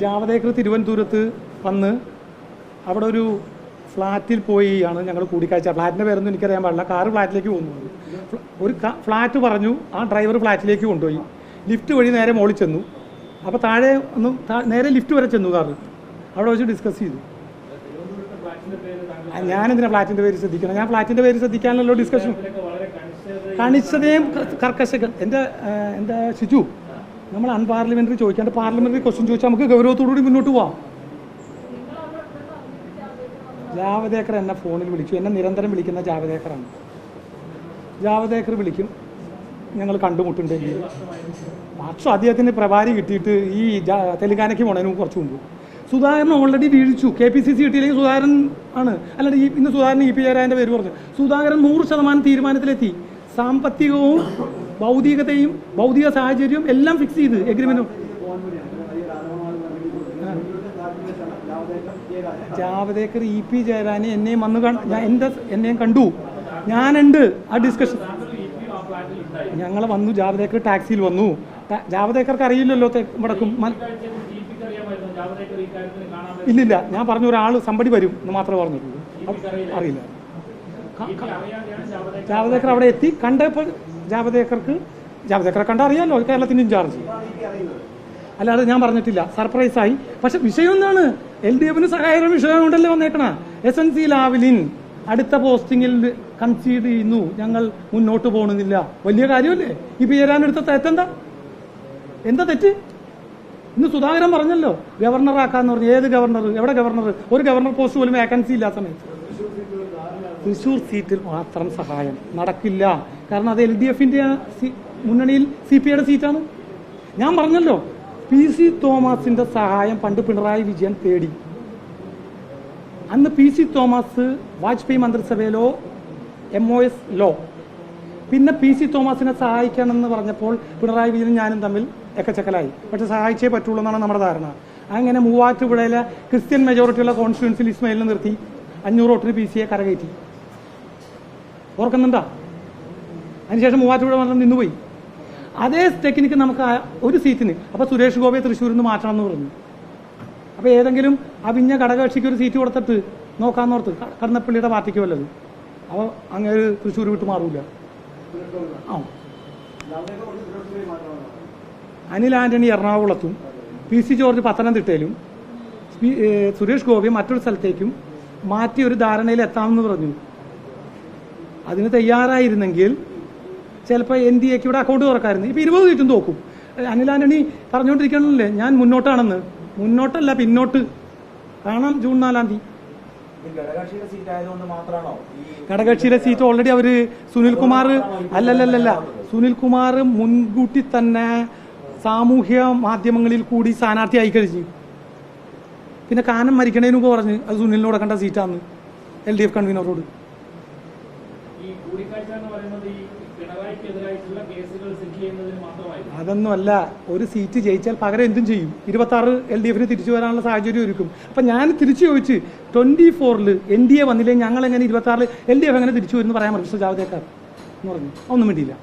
ജാവദേക്കർ തിരുവനന്തപുരത്ത് വന്ന് അവിടെ ഒരു ഫ്ലാറ്റിൽ പോയി ആണ് ഞങ്ങൾ കൂടിക്കാഴ്ച. ഫ്ലാറ്റിന്റെ പേരൊന്നും എനിക്കറിയാൻ പാടില്ല. കാറ് ഫ്ലാറ്റിലേക്ക് പോകുന്നു ഒരു ഫ്ലാറ്റ് പറഞ്ഞു ആ ഡ്രൈവർ ഫ്ലാറ്റിലേക്ക് കൊണ്ടുപോയി. ലിഫ്റ്റ് വഴി നേരെ മുകളിൽ ചെന്നു. അപ്പോൾ താഴെ ഒന്ന് നേരെ ലിഫ്റ്റ് വരെ ചെന്നു കാറ്. അവിടെ വെച്ച് ഡിസ്കസ് ചെയ്തു. ഞാനെന്തിനാണ് ഞാനെന്തിനാ ഫ്ലാറ്റിന്റെ പേര് ശ്രദ്ധിക്കണം? ഞാൻ ഫ്ലാറ്റിന്റെ പേര് ശ്രദ്ധിക്കാനല്ലോ ഡിസ്കഷൻ. കണിച്ചതയും കർക്കശകൾ എന്റെ എന്റെ ശിജു നമ്മൾ അൺപാർലമെന്ററി ചോദിക്കാണ്ട് പാർലമെന്ററി ക്വസ്റ്റ്യൻ ചോദിച്ചാൽ നമുക്ക് ഗൗരവത്തോടുകൂടി മുന്നോട്ട് പോവാം. ജാവദേക്കർ എന്നെ ഫോണിൽ വിളിച്ചു. എന്നെ നിരന്തരം വിളിക്കുന്ന ജാവദേക്കറാണ്. ജാവദേക്കർ വിളിക്കും. ഞങ്ങൾ കണ്ടുമുട്ടുണ്ടെങ്കിൽ മാത്രം അദ്ദേഹത്തിന് പ്രഭാരി കിട്ടിയിട്ട് ഈ തെലുങ്കാനയ്ക്ക് പോണതിന് കുറച്ച് മുമ്പ്. സുധാകരൻ ഓൾറെഡി വീഴിച്ചു. കെ പി സി സി കിട്ടിയില്ലെങ്കിൽ സുധാകരൻ ആണ്. അല്ലാണ്ട് ഇന്ന് സുധാകരൻ ഇ പി ജയരാജന്റെ പേര് പറഞ്ഞു. സുധാകരൻ നൂറ് ശതമാനം തീരുമാനത്തിലെത്തി. സാമ്പത്തികവും ഭൗതികതയും ഭൗതിക സാഹചര്യവും എല്ലാം ഫിക്സ് ചെയ്ത് കാൽക്കുലേഷനാണ് ജാവദേക്കർ ഇ പി ജയരാനെ എന്നെയും വന്ന് എന്റെ എന്നെയും കണ്ടു. ഞാനുണ്ട് ആ ഡിസ്കഷൻ ഞങ്ങൾ വന്നു ജാവദേക്കർ ടാക്സിയിൽ വന്നു. ജാവദേക്കർക്ക് അറിയില്ലല്ലോ വടക്കും ഇല്ലില്ല ഞാൻ പറഞ്ഞു ഒരാൾ സമ്പടി വരും എന്ന് മാത്രമേ പറഞ്ഞിട്ടുള്ളൂ അറിയില്ല. ജാവദേക്കർ അവിടെ എത്തി. കണ്ടപ്പോൾ ജാവദേക്കർക്ക് ജാവദേക്കറെ കണ്ട അറിയാലോ കേരളത്തിന്റെ ഇൻചാർജ്. അല്ലാതെ ഞാൻ പറഞ്ഞിട്ടില്ല. സർപ്രൈസ് ആയി. പക്ഷെ വിഷയം എന്താണ്? എൽ ഡി എഫിന് സഹായകരം വിഷയം കൊണ്ടല്ലേ വന്നേക്കണ? എസ് എൻ സി ലാവലിൻ അടുത്ത പോസ്റ്റിങ്ങിൽ കൺസീഡ് ചെയ്യുന്നു. ഞങ്ങൾ മുന്നോട്ട് പോകണമെന്നില്ല. വലിയ കാര്യമല്ലേ? ഈ പേരാനെടുത്ത തെറ്റെന്താ? എന്താ തെറ്റ്? ഇന്ന് സുധാകരൻ പറഞ്ഞല്ലോ ഗവർണർ ആക്കാന്ന് പറഞ്ഞു. ഏത് ഗവർണർ? എവിടെ ഗവർണർ? ഒരു ഗവർണർ പോസ്റ്റ് പോലും വേക്കൻസി ഇല്ലാത്ത സമയത്ത്. തൃശ്ശൂർ സീറ്റിൽ മാത്രം സഹായം നടക്കില്ല. കാരണം അത് എൽ ഡി എഫിന്റെ മുന്നണിയിൽ സി പി ഐയുടെ സീറ്റാണ്. ഞാൻ പറഞ്ഞല്ലോ പി സി തോമസിന്റെ സഹായം പണ്ട് പിണറായി വിജയൻ തേടി. അന്ന് പി സി തോമസ് വാജ്പേയി മന്ത്രിസഭയിലോ എം ഒ എസ് ലോ. പിന്നെ പി സി തോമസിനെ സഹായിക്കണമെന്ന് പറഞ്ഞപ്പോൾ പിണറായി വിജയനും ഞാനും തമ്മിൽ എക്കച്ചക്കലായി. പക്ഷെ സഹായിച്ചേ പറ്റുള്ളൂ എന്നാണ് നമ്മുടെ ധാരണ. അങ്ങനെ മൂവാറ്റുപുഴയിലെ ക്രിസ്ത്യൻ മെജോറിറ്റിയുള്ള കോൺസ്റ്റിറ്റ്യൻസിൽ ഇസ്മയിലിനെ നിർത്തി. അഞ്ഞൂറ് വോട്ടിന് പി സിയെ കരകയറ്റി. ഓർക്കുന്നുണ്ടോ? അതിനുശേഷം മൂവാറ്റുപുഴ മണ്ഡലം നിന്നുപോയി. അതേ ടെക്നിക്ക് നമുക്ക് ഒരു സീറ്റിന് അപ്പോൾ സുരേഷ് ഗോപിയെ തൃശ്ശൂരിൽ നിന്ന് മാറ്റണം എന്ന് പറഞ്ഞു. അപ്പോൾ ഏതെങ്കിലും അവിഞ്ഞ ഘടകകക്ഷിക്ക് ഒരു സീറ്റ് കൊടുത്തിട്ട് നോക്കാന്നോർത്ത് കടന്നപ്പള്ളിയുടെ പാർട്ടിക്ക് വല്ലത്. അപ്പോൾ അങ്ങനെ തൃശ്ശൂർ വിട്ട് മാറൂല. ആ. അനിൽ ആന്റണി എറണാകുളത്തും പി സി ജോർജ് പത്തനംതിട്ടയിലും സുരേഷ് ഗോപി മറ്റൊരു സ്ഥലത്തേക്കും മാറ്റി ഒരു ധാരണയിൽ എത്താമെന്ന് പറഞ്ഞു. അതിന് തയ്യാറായിരുന്നെങ്കിൽ ചിലപ്പോൾ എൻ ഡി എക്ക് ഇവിടെ അക്കൗണ്ട് തുറക്കായിരുന്നു ഇപ്പം ഇരുപത് സീറ്റും തോക്കും. ആന്റണി പറഞ്ഞുകൊണ്ടിരിക്കണല്ലേ ഞാൻ മുന്നോട്ടാണെന്ന്. മുന്നോട്ടല്ല പിന്നോട്ട്. കാണാം ജൂൺ നാലാം തീയതി. ഘടകക്ഷിയിലെ ഘടകകക്ഷിയുടെ സീറ്റ് ഓൾറെഡി അവർ സുനിൽകുമാർ അല്ലല്ലല്ല സുനിൽകുമാർ മുൻകൂട്ടി തന്നെ സാമൂഹ്യ മാധ്യമങ്ങളിൽ കൂടി സ്ഥാനാർത്ഥിയായി കഴിഞ്ഞു. പിന്നെ കാനം മരിക്കണേനു മുമ്പ് പറഞ്ഞ് അത് സുനിലിനോട് കണ്ട സീറ്റാന്ന്. എൽ ഡി എഫ് കൺവീനറോട്. ഈ കൂടിക്കാഴ്ച എന്ന് പറയുന്നത് ഈ പിണറായിക്കെതിരായിട്ടുള്ള കേസുകൾ സെറ്റിൽ ചെയ്യുന്നതിന് മാത്രമായിരുന്നു. അതൊന്നും അല്ല. ഒരു സീറ്റ് ജയിച്ചാൽ പകരം എന്തും ചെയ്യും. ഇരുപത്തി ആറ് എൽ ഡി എഫിന് തിരിച്ചു വരാനുള്ള സാഹചര്യം ഒരുക്കും. അപ്പൊ ഞാൻ തിരിച്ചു ചോദിച്ച് ട്വന്റി ഫോറിൽ എൻ ഡി എ വന്നില്ലെങ്കിൽ ഞങ്ങൾ എങ്ങനെ ഇരുപത്തി ആറിൽ എൽ ഡി എഫ് എങ്ങനെ തിരിച്ചു വരും എന്ന് പറയാൻ പറ്റും ജാവദേക്കർ? എന്ന് പറഞ്ഞു. ഒന്നും വേണ്ടിയില്ല